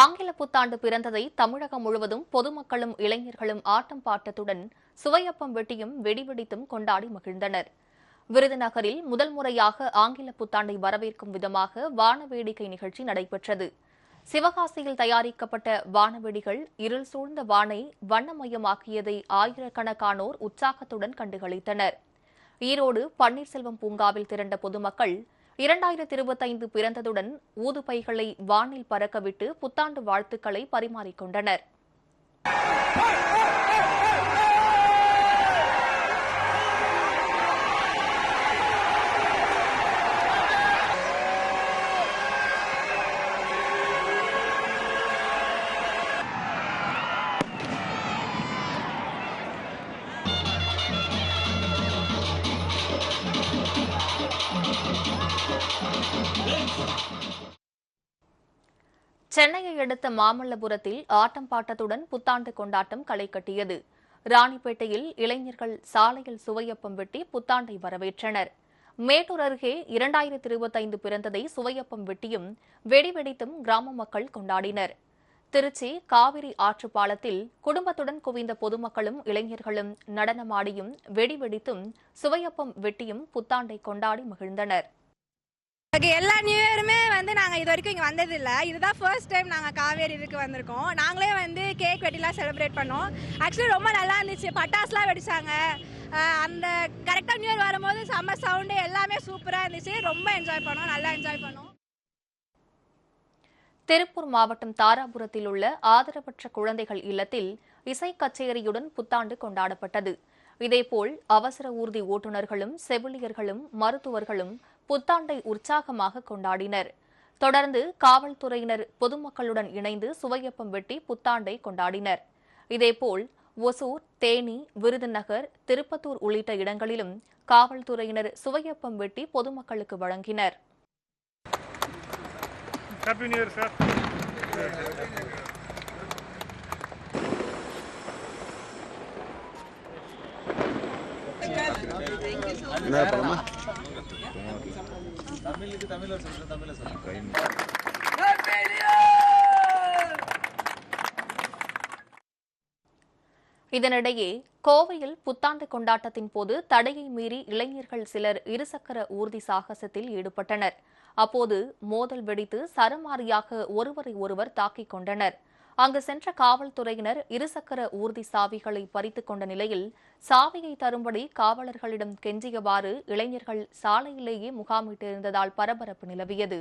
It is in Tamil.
ஆங்கில புத்தாண்டு பிறந்ததை தமிழகம் முழுவதும் பொதுமக்களும் இளைஞர்களும் ஆட்டம் பாட்டத்துடன் சுவையப்பம் வெட்டியும் வெடிவெடித்தும் கொண்டாடி மகிழ்ந்தனர். விருதுநகரில் முதல் முறையாக ஆங்கில புத்தாண்டை வரவேற்கும் விதமாக வானவேடிக்கை நிகழ்ச்சி நடைபெற்றது. சிவகாசியில் தயாரிக்கப்பட்ட வானவெடிகள் இருள் சூழ்ந்த வானை வண்ணமயமாக்கியதை ஆயிரக்கணக்கானோர் உற்சாகத்துடன் கண்டுகளித்தனர். ஈரோடு பன்னீர்செல்வம் பூங்காவில் திரண்ட பொதுமக்கள் இரண்டாயிரத்தி இருபத்தைந்து பிறந்ததுடன் ஊதுபைகளை வானில் பறக்கவிட்டு புத்தாண்டு வாழ்த்துக்களை பரிமாறிக்கொண்டனர். சென்னையை அடுத்த மாமல்லபுரத்தில் ஆட்டம் பாட்டத்துடன் புத்தாண்டு கொண்டாட்டம் களை கட்டியது. ராணிப்பேட்டையில் இளைஞர்கள் சாலையில் சுவையப்பம் வெட்டி புத்தாண்டை வரவேற்றனர். மேட்டூர் அருகே இரண்டாயிரத்தி இருபத்தைந்து பிறந்ததை சுவையப்பம் வெட்டியும் வெடிவெடித்தும் கிராம மக்கள் கொண்டாடினர். திருச்சி காவிரி ஆற்று பாலத்தில் குடும்பத்துடன் குவிந்த பொதுமக்களும் இளைஞர்களும் நடனமாடியும் வெடிவெடித்தும் சுவையப்பம் வெட்டியும் புத்தாண்டை கொண்டாடி மகிழ்ந்தனர். எல்லா நியூ இயருமே வந்து நாங்கள் இது வரைக்கும் இங்கே வந்ததில்லை. இதுதான் ஃபர்ஸ்ட் டைம் நாங்கள் காவேரி இதுக்கு வந்திருக்கோம். நாங்களே வந்து கேக் வெட்டிலாம் செலிப்ரேட் பண்ணோம். ஆக்சுவலி ரொம்ப நல்லா இருந்துச்சு. பட்டாசுலாம் வெடிச்சாங்க. அந்த கரெக்டாக நியூ இயர் வரும்போது செம்ம சவுண்டு எல்லாமே சூப்பராக இருந்துச்சு. ரொம்ப என்ஜாய் பண்ணோம். நல்லா என்ஜாய் பண்ணோம். திருப்பூர் மாவட்டம் தாராபுரத்தில் உள்ள ஆதரவற்ற குழந்தைகள் இல்லத்தில் இசை கச்சேரியுடன் புத்தாண்டு கொண்டாடப்பட்டது. இதேபோல் அவசர ஊர்தி ஓட்டுநர்களும் செவிலியர்களும் மருத்துவர்களும் புத்தாண்டை உற்சாகமாக கொண்டாடினர். தொடர்ந்து காவல்துறையினர் பொதுமக்களுடன் இணைந்து சுவையப்பம் வெட்டி புத்தாண்டை கொண்டாடினர். இதேபோல் ஒசூர் தேனி விருதுநகர் திருப்பத்தூர் உள்ளிட்ட இடங்களிலும் காவல்துறையினர் சுவையப்பம் வெட்டி பொதுமக்களுக்கு வழங்கினர். என்ன படமா? இதனிடையே கோவையில் புத்தாண்டு கொண்டாட்டத்தின் போது தடையை மீறி இளைஞர்கள் சிலர் இருசக்கர ஊர்தி சாகசத்தில் ஈடுபட்டனர். அப்போது மோதல் வெடித்து சரமாரியாக ஒருவரை ஒருவர் தாக்கிக் கொண்டனர். அங்கு சென்ற காவல்துறையினர் இருசக்கர ஊர்தி சாவிகளை பறித்துக் கொண்ட நிலையில் சாவியை தரும்படி காவலர்களிடம் கெஞ்சியவாறு இளைஞர்கள் சாலையிலேயே முகாமிட்டிருந்ததால் பரபரப்பு நிலவியது.